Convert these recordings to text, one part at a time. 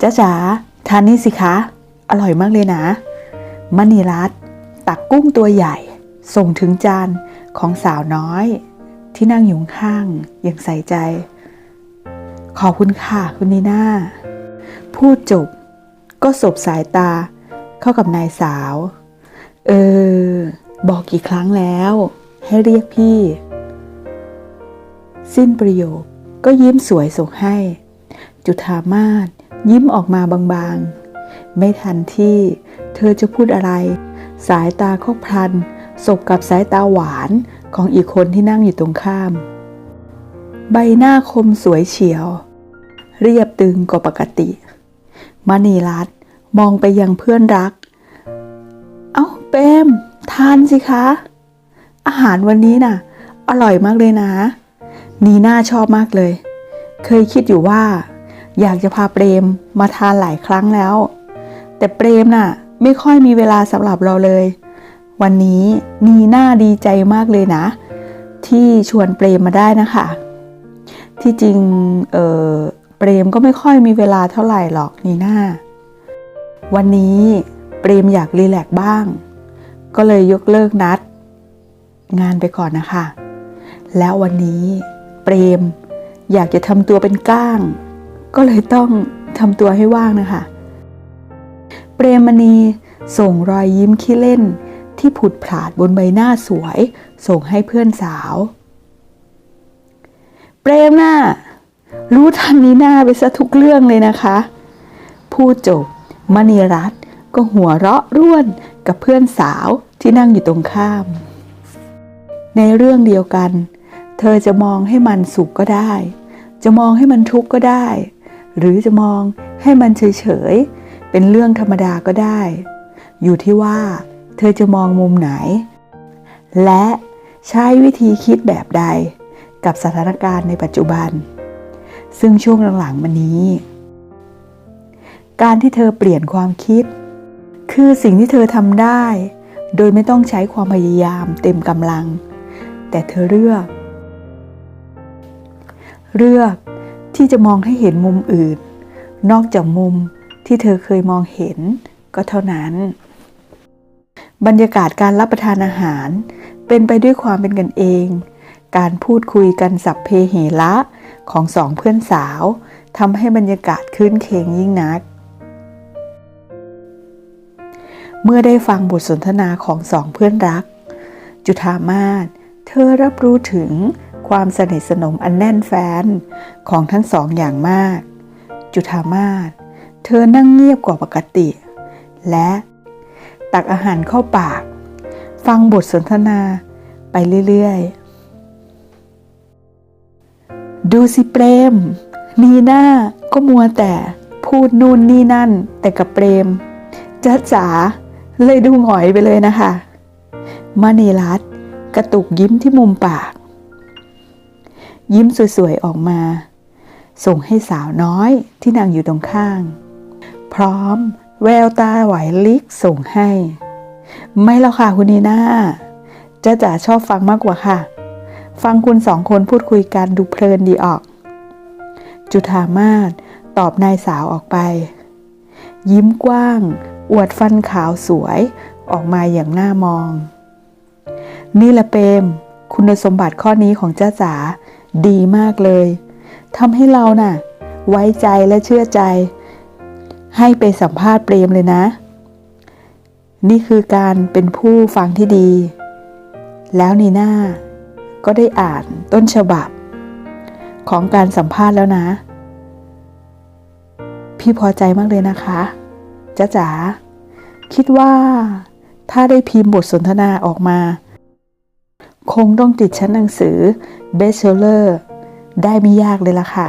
จ้าจ๋าทานนี่สิคะ อร่อยมากเลยนะมณีรัตตักกุ้งตัวใหญ่ ส่งถึงจานของสาวน้อย ที่นั่งอยู่ข้างอย่างใส่ใจ ขอบคุณค่ะคุณนีน่าพูดจบ ก็สบสายตาเข้ากับนายสาว เออ บอกกี่ครั้งแล้ว ให้เรียกพี่ สิ้นประโยคก็ยิ้มสวยส่งให้ จุธามาศ ยิ้มออกมาบางๆ ไม่ทันที่เธอจะพูดอะไร สายตาเขาพลันสบกับสายตาหวานของอีกคนที่นั่งอยู่ตรงข้าม ใบหน้าคมสวยเฉียว เรียบตึงกว่าปกติมณีรัตมองไปยังเพื่อนรัก เอ้าเปมทานสิคะ อาหารวันนี้น่ะ อร่อยมากเลยนะ นีน่าชอบมากเลย เคยคิดอยู่ว่า อยากจะพาเปรมมาทานหลายครั้งแล้ว แต่เปรมน่ะไม่ค่อยมีเวลาสำหรับเราเลย วันนี้นีน่าดีใจมากเลยนะ ที่ชวนเปรมมาได้นะคะ ที่จริงเออเปรมก็ไม่ค่อยมีเวลาเท่าไหร่หรอกนีน่าวันนี้เปรมอยากรีแลกซ์บ้าง ก็เลยยกเลิกนัด งานไปก่อนนะคะ แล้ววันนี้เปรมอยากจะทำตัวเป็นก้าง ก็เลยต้องทำตัวให้ว่างนะคะ เปรมมณีส่งรอยยิ้มขี้เล่นที่ผุดผาดบนใบหน้าสวย ส่งให้เพื่อนสาว เปรมน่ะรู้ทันนี้หน้าไปซะทุกเรื่องเลยนะคะ พูดจบมณีรัตก็หัวเราะร่วนกับเพื่อนสาวที่นั่งอยู่ตรงข้าม ในเรื่องเดียวกัน เธอจะมองให้มันสุขก็ได้ จะมองให้มันทุกข์ก็ได้ หรือจะมองให้มันเฉยๆ เป็นเรื่องธรรมดาก็ได้ อยู่ที่ว่า เธอจะมองมุมไหน และใช้วิธีคิดแบบใดกับสถานการณ์ในปัจจุบัน ซึ่งช่วงหลังๆมานี้ การที่เธอเปลี่ยนความคิด คือสิ่งที่เธอทำได้ โดยไม่ต้องใช้ความพยายามเต็มกำลัง แต่เธอเลือก เลือก ที่จะมองให้เห็นมุมอื่น นอกจากมุมที่เธอเคยมองเห็นก็เท่านั้น บรรยากาศการรับประทานอาหาร เป็นไปด้วยความเป็นกันเอง การพูดคุยกันสับเพเหระของสองเพื่อนสาวทำให้บรรยากาศคืนเคงยิ่งนัก เมื่อได้ฟังบทสนทนาของสองเพื่อนรัก จุธามาศเธอรับรู้ถึง ความสนิทสนมอันแน่นแฟ้นของทั้งสองอย่างมาก จุธามาศเธอนั่งเงียบกว่าปกติ และตักอาหารเข้าปาก ฟังบทสนทนาไปเรื่อยๆ ดูสิเปรม นีหน่าก็มัวแต่พูดนู่นนี่นั่น แต่กับเปรมจ้าจ๋าเลยดูหงอยไปเลยนะคะมณีรัตกระตุกยิ้มที่มุมปาก ยิ้มสวยๆออกมา ส่งให้สาวน้อยที่นั่งอยู่ตรงข้าง พร้อมแววตาไหวลิกส่งให้ ไม่แล้วค่ะคุณนีน่าจ้าจ๋าชอบฟังมากกว่าค่ะ ฟังคุณสองคนพูดคุยกันดูเพลินดีออก จุธามาศตอบนายสาวออกไป ยิ้มกว้าง อวดฟันขาวสวยออกมาอย่างน่ามอง นี่ละเปรมคุณสมบัติข้อนี้ของจ้าจ๋า ดีมากเลยทำให้เราน่ะ ไว้ใจและเชื่อใจ ให้ไปสัมภาษณ์เปรมเลยนะ นี่คือการเป็นผู้ฟังที่ดี แล้วนีน่าก็ได้อ่านต้นฉบับ ของการสัมภาษณ์แล้วนะ พี่พอใจมากเลยนะคะจ้าจ๋าคิดว่าถ้าได้พิมพ์บทสนทนาออกมา คงต้องติดชั้นหนังสือเบสเซลเลอร์ได้ไม่ยากเลยล่ะค่ะ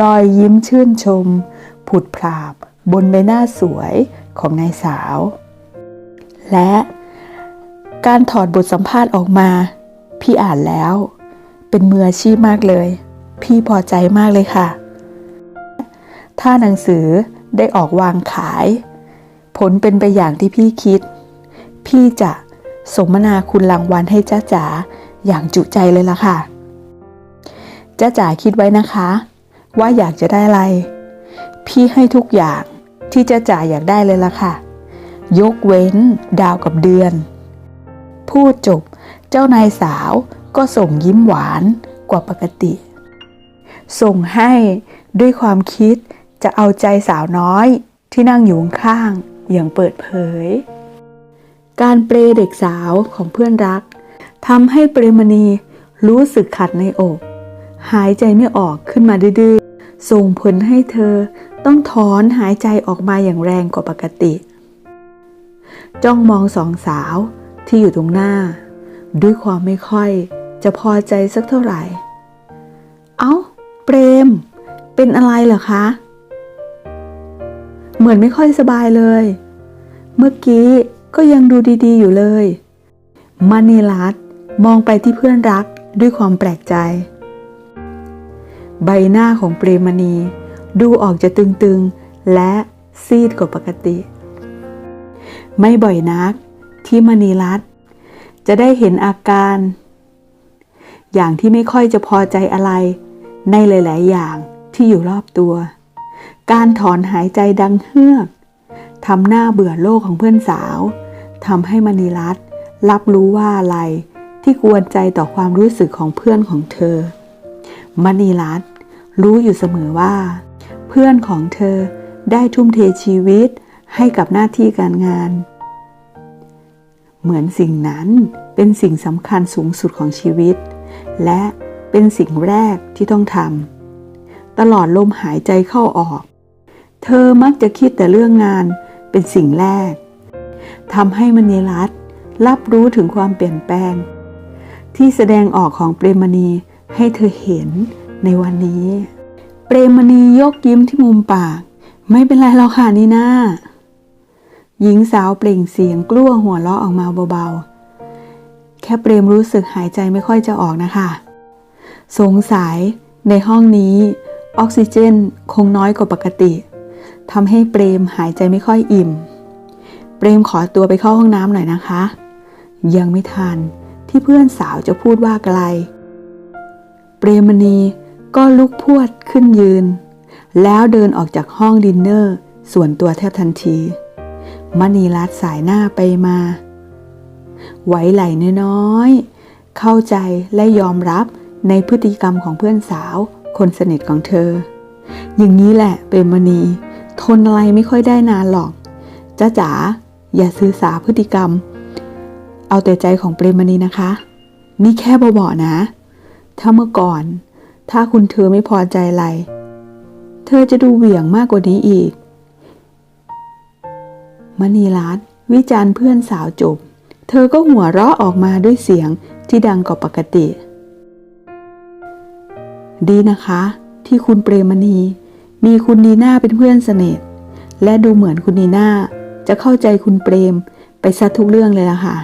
รอยยิ้มชื่นชม ผุดพลาบบนใบหน้าสวยของนายสาว และการถอดบทสัมภาษณ์ออกมา พี่อ่านแล้ว เป็นมืออาชีพมากเลย พี่พอใจมากเลยค่ะ ถ้าหนังสือได้ออกวางขาย ผลเป็นไปอย่างที่พี่คิด พี่จะ สมนาคุณรางวัลให้จ้าจ๋าอย่างจุใจเลยล่ะค่ะจ้าจ๋าคิดไว้นะคะ ว่าอยากจะได้อะไร พี่ให้ทุกอย่างที่จะจ่าอยากได้เลยล่ะค่ะ ยกเว้นดาวกับเดือน พูดจบเจ้านายสาวก็ส่งยิ้มหวานกว่าปกติ ส่งให้ด้วยความคิดจะเอาใจสาวน้อยที่นั่งอยู่ข้างอย่างเปิดเผย การเปรเด็กสาวของเพื่อนรักทำให้เปรมณีรู้สึกขัดในอก หายใจไม่ออกขึ้นมาดื้อส่งผลให้เธอต้องถอนหายใจออกมาอย่างแรงกว่าปกติ จ้องมองสองสาวที่อยู่ตรงหน้า ด้วยความไม่ค่อยจะพอใจสักเท่าไหร่ เอา้า เปรม เป็นอะไรเหรอคะ เหมือนไม่ค่อยสบายเลย เมื่อกี้ ก็ยังดูดีๆ อยู่เลยมานีรัตมองไปที่เพื่อนรักด้วยความแปลกใจ ใบหน้าของเปรมณี ดูออกจะตึงๆ และซีดกว่าปกติ ไม่บ่อยนักที่มณีรัตจะได้เห็นอาการ อย่างที่ไม่ค่อยจะพอใจอะไร ในหลาย ๆ อย่างที่อยู่รอบตัว การถอนหายใจดังเฮือกทำหน้าเบื่อโลกของเพื่อนสาว ทำให้มณีรัตน์รับรู้ว่าอะไรที่กวนใจต่อความรู้สึกของเพื่อนของเธอ มณีรัตน์รู้อยู่เสมอว่า เพื่อนของเธอได้ทุ่มเทชีวิตให้กับหน้าที่การงาน เหมือนสิ่งนั้นเป็นสิ่งสำคัญสูงสุดของชีวิต และเป็นสิ่งแรกที่ต้องทำตลอดลมหายใจเข้าออก เธอมักจะคิดแต่เรื่องงานเป็นสิ่งแรก ทำให้มณีรัตน์รับรู้ถึงความเปลี่ยนแปลง ที่แสดงออกของเปรมณีให้เธอเห็นในวันนี้ เปรมณียกยิ้มที่มุมปาก ไม่เป็นไรหรอกค่ะนี่นาหญิงสาวเปล่งเสียงกลั้วหัวเราะออกมาเบาๆ แค่เปรมรู้สึกหายใจไม่ค่อยจะออกนะคะ สงสัยในห้องนี้ ออกซิเจนคงน้อยกว่าปกติทำให้เปรมหายใจไม่ค่อยอิ่ม เปรมขอตัวไปเข้าห้องน้ำหน่อยนะคะ ยังไม่ทันที่เพื่อนสาวจะพูดว่าไกล เปรมณีก็ลุกพวดขึ้นยืน แล้วเดินออกจากห้องดินเนอร์ ส่วนตัวแทบทันที มณีรัตสายหน้าไปมาไหวไหลน้อยๆ เข้าใจและยอมรับในพฤติกรรมของเพื่อนสาว คนสนิทของเธอ อย่างนี้แหละเปรมณี ทนอะไรไม่ค่อยได้นานหรอกจ้าจ๋า อย่าซื้อสาพฤติกรรม เอาแต่ใจของเปรมณีนะคะ นี่แค่เบาๆนะ ถ้าเมื่อก่อน ถ้าคุณเธอไม่พอใจอะไร เธอจะดูเหวี่ยงมากกว่านี้อีก มณีรัตน์วิจารณ์เพื่อนสาวจบ เธอก็หัวเราะออกมาด้วยเสียงที่ดังกว่าปกติ ดีนะคะ ที่คุณเปรมณีมีคุณนีน่าเป็นเพื่อนสนิทและดูเหมือนคุณนีน่า จะเข้าใจคุณเปรมไปซะทุกเรื่องเลยล่ะค่ะ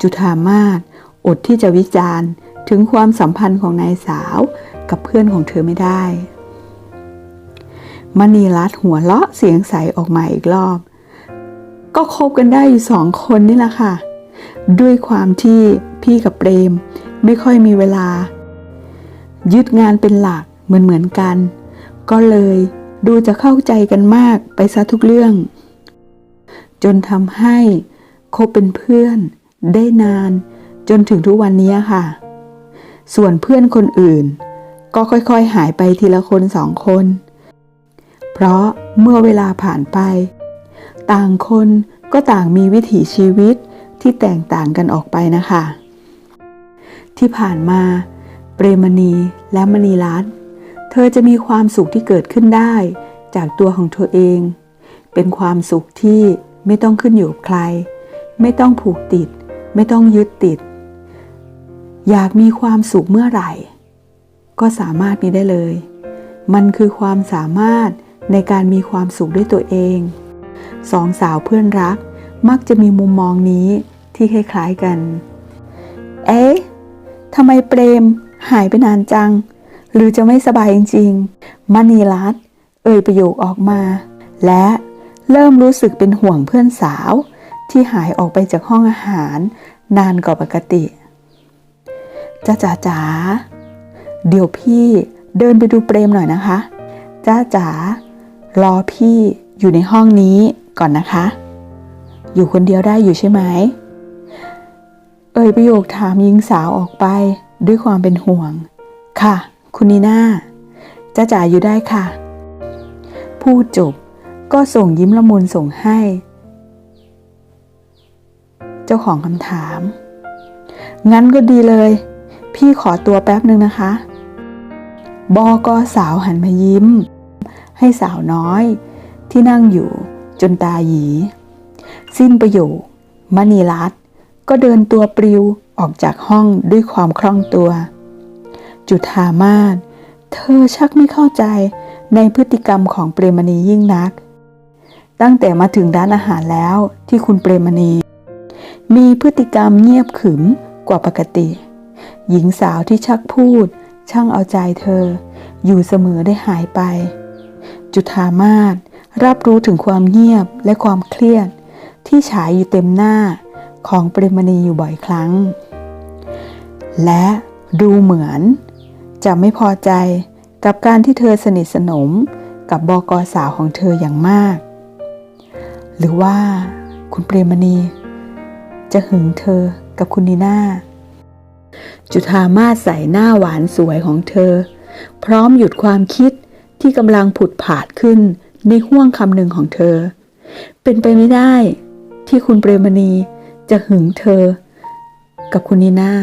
จุธามาศอดที่จะวิจารณ์ถึงความสัมพันธ์ของนายสาวกับเพื่อนของเธอไม่ได้ มณีรัตหัวเราะเสียงใสออกมาอีกรอบ ก็คบกันได้อยู่สองคนนี่แหละค่ะ ด้วยความที่พี่กับเปรมไม่ค่อยมีเวลา ยึดงานเป็นหลักเหมือนเหมือนกัน ก็เลยดูจะเข้าใจกันมากไปซะทุกเรื่อง จนทำให้คบเป็นเพื่อนได้นาน จนถึงทุกวันนี้ค่ะ ส่วนเพื่อนคนอื่น ก็ค่อยๆหายไปทีละคนสองคน เพราะเมื่อเวลาผ่านไป ต่างคนก็ต่างมีวิถีชีวิตที่แตกต่างกันออกไปนะคะ ที่ผ่านมา เปรมณีและมณีรัตน์เธอจะมีความสุขที่เกิดขึ้นได้ จากตัวของเธอเอง เป็นความสุขที่ ไม่ต้องขึ้นอยู่กับใคร ไม่ต้องผูกติด ไม่ต้องยึดติด อยากมีความสุขเมื่อไหร่ ก็สามารถมีได้เลย มันคือความสามารถในการมีความสุขด้วยตัวเอง สองสาวเพื่อนรักมักจะมีมุมมองนี้ที่คล้ายๆกัน เอ๊ะทำไมเปรมหายไปนานจัง หรือจะไม่สบายจริงๆมณีรัตเอ่ยประโยคออกมา และ เริ่มรู้สึกเป็นห่วงเพื่อนสาว ที่หายออกไปจากห้องอาหาร นานกว่าปกติจ้าจ๋าจ๋าเดี๋ยวพี่เดินไปดูเปรมหน่อยนะคะจ้าจ๋ารอพี่อยู่ในห้องนี้ก่อนนะคะ อยู่คนเดียวได้อยู่ใช่ไหม เอ่ยประโยคถามหญิงสาวออกไปด้วยความเป็นห่วง ค่ะ คุณนีน่าจ้าจ๋าอยู่ได้ค่ะ พูดจบ ก็ส่งยิ้มละมุนส่งให้ เจ้าของคำถาม งั้นก็ดีเลย พี่ขอตัวแป๊บหนึ่งนะคะ บอกอสาวหันมายิ้ม ให้สาวน้อย ที่นั่งอยู่จนตาหยี สิ้นประโยคมณีรัตน์ก็เดินตัวปลิวออกจากห้องด้วยความคล่องตัว จุธามาศเธอชักไม่เข้าใจในพฤติกรรมของเปรมณียิ่งนัก ตั้งแต่มาถึงร้านอาหารแล้วที่คุณเปรมณี มีพฤติกรรมเงียบขรึมกว่าปกติ หญิงสาวที่ชักพูด ช่างเอาใจเธอ อยู่เสมอได้หายไป จุธามาศรับรู้ถึงความเงียบและความเครียด ที่ฉายอยู่เต็มหน้าของเปรมณีอยู่บ่อยครั้ง และดูเหมือน จะไม่พอใจกับการที่เธอสนิทสนมกับบอกอสาวของเธออย่างมาก หรือว่าคุณเปรมณี จะหึงเธอกับคุณนีน่า จุธามาศใส่หน้าหวานสวยของเธอ พร้อมหยุดความคิดที่กำลังผุดผาดขึ้นในห้วงคำหนึ่งของเธอ เป็นไปไม่ได้ที่คุณเปรมณีจะหึงเธอ กับคุณนีน่า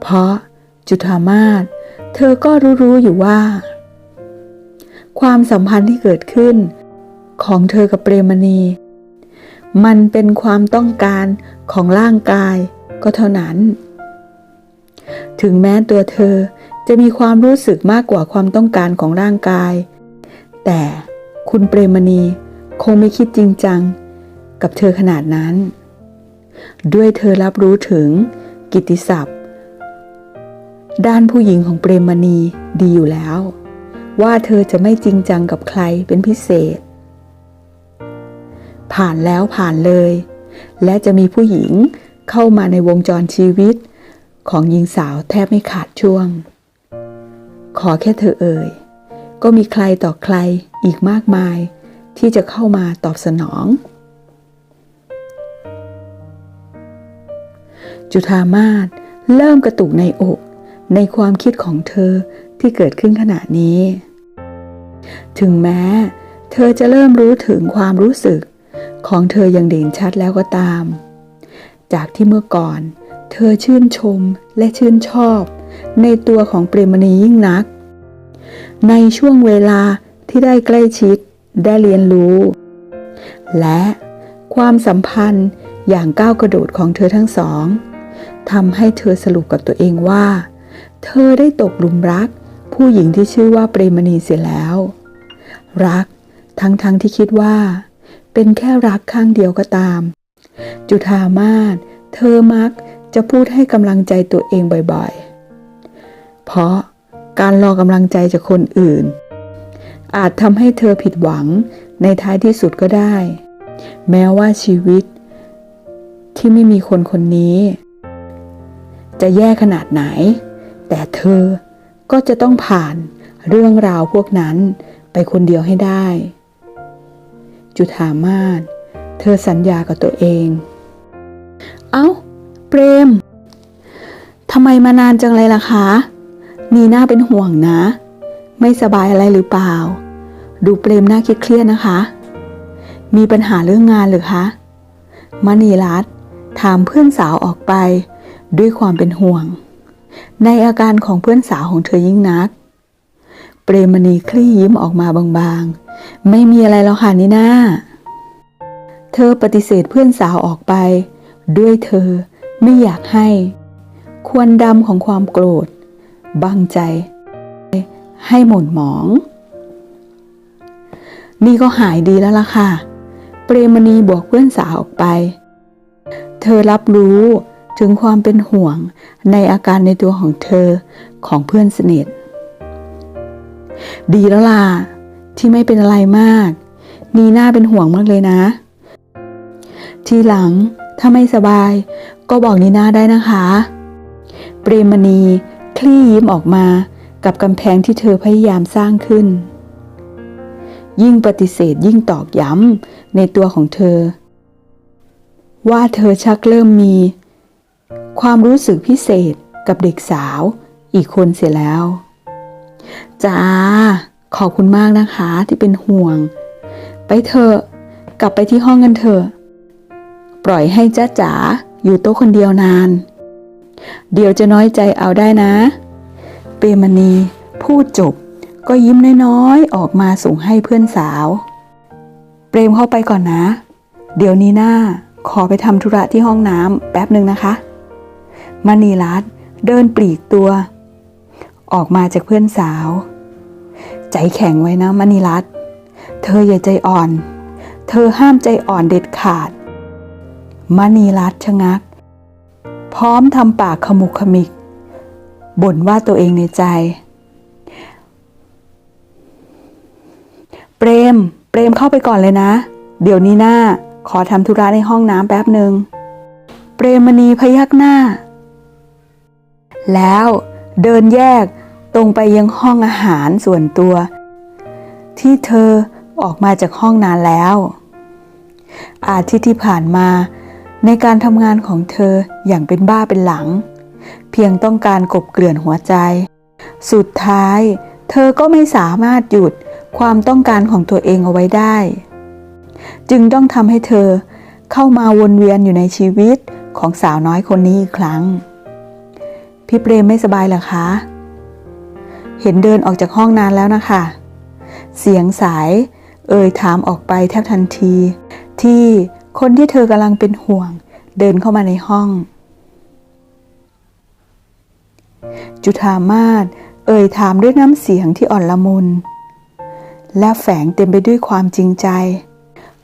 เพราะจุธามาศเธอก็รู้ๆอยู่ว่า ความสัมพันธ์ที่เกิดขึ้น ของเธอกับเปรมณี มันเป็นความต้องการของร่างกายก็เท่านั้น ถึงแม้ตัวเธอจะมีความรู้สึกมากกว่าความต้องการของร่างกาย แต่คุณเปรมณีคงไม่คิดจริงจังกับเธอขนาดนั้น ด้วยเธอรับรู้ถึงกิตติศัพท์ ด้านผู้หญิงของเปรมณีดีอยู่แล้ว ว่าเธอจะไม่จริงจังกับใครเป็นพิเศษ ผ่านแล้วผ่านเลย และจะมีผู้หญิงเข้ามาในวงจรชีวิต ของหญิงสาวแทบไม่ขาดช่วง ขอแค่เธอเอ่ย ก็มีใครต่อใครอีกมากมาย ที่จะเข้ามาตอบสนอง จุธามาศเริ่มกระตุกในอกในความคิดของเธอที่เกิดขึ้นขณะนี้ ถึงแม้ เธอจะเริ่มรู้ถึงความรู้สึก ของเธออย่างเด่นชัดแล้วก็ตาม จากที่เมื่อก่อน เธอชื่นชมและชื่นชอบ ในตัวของเปรมณียิ่งนัก ในช่วงเวลาที่ได้ใกล้ชิดได้เรียนรู้ และความสัมพันธ์อย่างก้าวกระโดดของเธอทั้งสองทำให้เธอสรุปกับตัวเองว่า เธอได้ตกหลุมรัก ผู้หญิงที่ชื่อว่าเปรมณีเสียแล้ว รักทั้งๆทที่คิดว่า เป็นแค่รักข้างเดียวก็ตาม จุธามาศเธอมักจะพูดให้กำลังใจตัวเองบ่อยๆ เพราะการรอกำลังใจจากคนอื่น อาจทำให้เธอผิดหวังในท้ายที่สุดก็ได้ แม้ว่าชีวิต ที่ไม่มีคนคนนี้ จะแย่ขนาดไหน แต่เธอก็จะต้องผ่านเรื่องราวพวกนั้นไปคนเดียวให้ได้ จุธามาศเธอสัญญากับตัวเอง เอ้า เปรมทำไมมานานจังเลยล่ะคะนีน่าเป็นห่วงนะ ไม่สบายอะไรหรือเปล่า ดูเปรมหน้าเครียดนะคะ มีปัญหาเรื่องงานหรือคะมณีรัตถามเพื่อนสาวออกไปด้วยความเป็นห่วง ในอาการของเพื่อนสาวของเธอยิ่งนัก เปรมณีคลี่ยิ้มออกมาบางๆ ไม่มีอะไรแล้วค่ะนีน่าเธอปฏิเสธเพื่อนสาวออกไป ด้วยเธอไม่อยากให้ ควนดำของความโกรธ บังใจ ให้หม่นหมอง นี่ก็หายดีแล้วล่ะค่ะ เปรมณีบอกเพื่อนสาวออกไป เธอรับรู้ถึงความเป็นห่วงในอาการในตัวของเธอของเพื่อนสนิท ดีแล้วล่ะ ที่ไม่เป็นอะไรมาก นีน่าเป็นห่วงมากเลยนะ ทีหลังถ้าไม่สบาย ก็บอกนีน่าได้นะคะ เปรมณีคลี่ยิ้มออกมากับกำแพงที่เธอพยายามสร้างขึ้น ยิ่งปฏิเสธยิ่งตอกย้ำในตัวของเธอ ว่าเธอชักเริ่มมี ความรู้สึกพิเศษกับเด็กสาวอีกคนเสียแล้ว จ้า ขอบคุณมากนะคะที่เป็นห่วง ไปเถอะกลับไปที่ห้องกันเถอะ ปล่อยให้จ้าจ๋าอยู่โต๊ะคนเดียวนาน เดี๋ยวจะน้อยใจเอาได้นะ เปรมณีพูดจบก็ยิ้มน้อยๆออกมาส่งให้เพื่อนสาว เปรมเข้าไปก่อนนะ เดี๋ยวนี้หน้าขอไปทำธุระที่ห้องน้ำแป๊บหนึ่งนะคะมณีรัตน์เดินปลีกตัว ออกมาจากเพื่อนสาว ใจแข็งไว้นะมณีรัตน์เธออย่าใจอ่อน เธอห้ามใจอ่อนเด็ดขาดมณีรัตน์ชะงัก พร้อมทำปากขมุขมิกบ่นว่าตัวเองในใจ เปรม เปรมเข้าไปก่อนเลยนะ เดี๋ยวนี้หน้าขอทำธุระในห้องน้ำแป๊บหนึ่งเปรมณีพยักหน้า แล้ว เดินแยกตรงไปยังห้องอาหารส่วนตัว ที่เธอออกมาจากห้องนานแล้ว อาทิตย์ที่ผ่านมาในการทำงานของเธออย่างเป็นบ้าเป็นหลัง เพียงต้องการกบเกลื่อนหัวใจ สุดท้าย เธอก็ไม่สามารถหยุดความต้องการของตัวเองเอาไว้ได้ จึงต้องทำให้เธอเข้ามาวนเวียนอยู่ในชีวิตของสาวน้อยคนนี้อีกครั้ง พี่เปรมไม่สบายเหรอคะ เห็นเดินออกจากห้องนานแล้วนะคะ เสียงสายเอ่ยถามออกไปแทบทันที ที่คนที่เธอกำลังเป็นห่วง เดินเข้ามาในห้อง จุธามาศเอ่ยถามด้วยน้ำเสียงที่อ่อนละมุน และแฝงเต็มไปด้วยความจริงใจ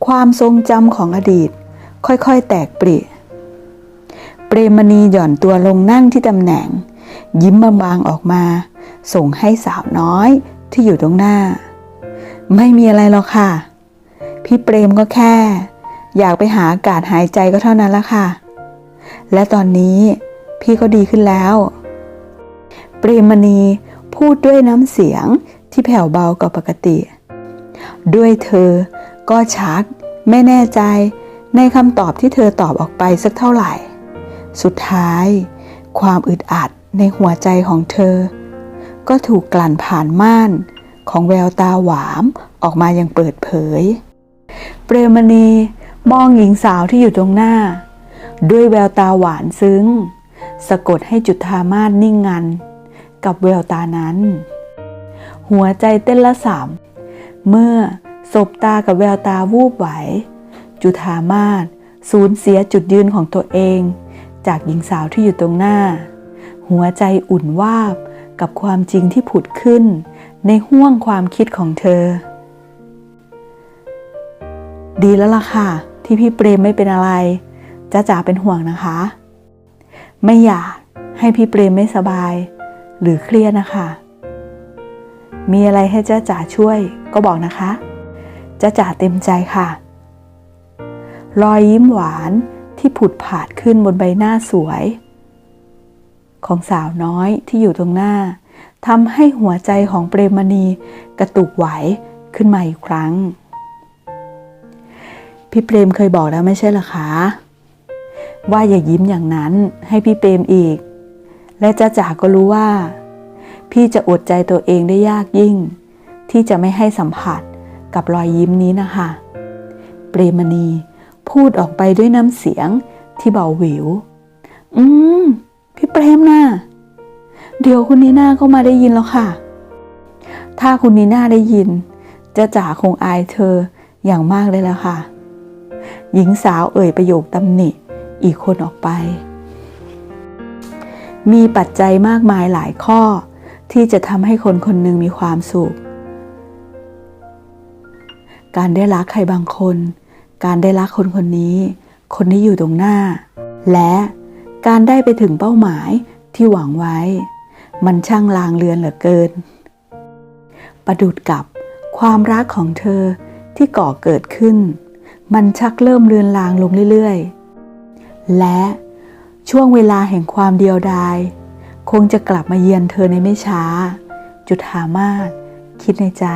ความทรงจำของอดีต ค่อยๆ แตกปริ เปรมณีหย่อนตัวลงนั่งที่ตำแหน่ง ยิ้มบางๆออกมา ส่งให้สาวน้อยที่อยู่ตรงหน้า ไม่มีอะไรหรอกค่ะ พี่เปรมก็แค่ อยากไปหาอากาศหายใจก็เท่านั้นละค่ะ และตอนนี้พี่ก็ดีขึ้นแล้ว เปรมณีพูดด้วยน้ำเสียงที่แผ่วเบากว่าปกติ ด้วยเธอก็ชักไม่แน่ใจในคำตอบที่เธอตอบออกไปสักเท่าไหร่ สุดท้าย ความอึดอัดในหัวใจของเธอ ก็ถูกกลั่นผ่านม่านของแววตาหวามออกมาอย่างเปิดเผย เปรมณีมองหญิงสาวที่อยู่ตรงหน้า ด้วยแววตาหวานซึ้ง สะกดให้จุธามาศนิ่งงัน กับแววตานั้น หัวใจเต้นละสามเมื่อสบตากับแววตาวูบไหว จุธามาศสูญเสียจุดยืนของตัวเอง จากหญิงสาวที่อยู่ตรงหน้า หัวใจอุ่นวาบกับความจริงที่ผุดขึ้น ในห้วงความคิดของเธอ ดีแล้วล่ะค่ะ ที่พี่เปรมไม่เป็นอะไรจ้าจ๋าเป็นห่วงนะคะ ไม่อยากให้พี่เปรมไม่สบาย หรือเครียดนะคะ มีอะไรให้จ้าจ๋าช่วยก็บอกนะคะจ้าจ๋าเต็มใจค่ะ รอยยิ้มหวาน ที่ผุดผาดขึ้นบนใบหน้าสวย ของสาวน้อยที่อยู่ตรงหน้าทำให้หัวใจของเปรมณีกระตุกไหวขึ้นมาอีกครั้ง พี่เปรมเคยบอกแล้วไม่ใช่หรอคะ ว่าอย่ายิ้มอย่างนั้นให้พี่เปรมอีก และจ้าจ๋าก็รู้ว่า พี่จะอดใจตัวเองได้ยากยิ่ง ที่จะไม่ให้สัมผัสกับรอยยิ้มนี้นะคะ เปรมณี พูดออกไปด้วยน้ำเสียงที่เบาหวิว อืม พี่เปรมนะ่ะเดี๋ยวคุณนีน่าก็มาได้ยินแล้วค่ะ ถ้าคุณนีน่าได้ยิน จะจ๋าคงอายเธออย่างมากเลยแล้วค่ะ หญิงสาวเอ่ยประโยคตำหนิอีกคนออกไป มีปัจจัยมากมายหลายข้อ ที่จะทำให้คนคนหนึ่งมีความสุข การได้รักใครบางคน การได้รักคนคนนี้ คนที่อยู่ตรงหน้า และการได้ไปถึงเป้าหมายที่หวังไว้ มันช่างลางเลือนเหลือเกิน ประดุดกับความรักของเธอที่ก่อเกิดขึ้น มันชักเริ่มเลือนลางลงเรื่อยๆ และช่วงเวลาแห่งความเดียวดาย คงจะกลับมาเยือนเธอในไม่ช้า จุธามาศคิดในใจ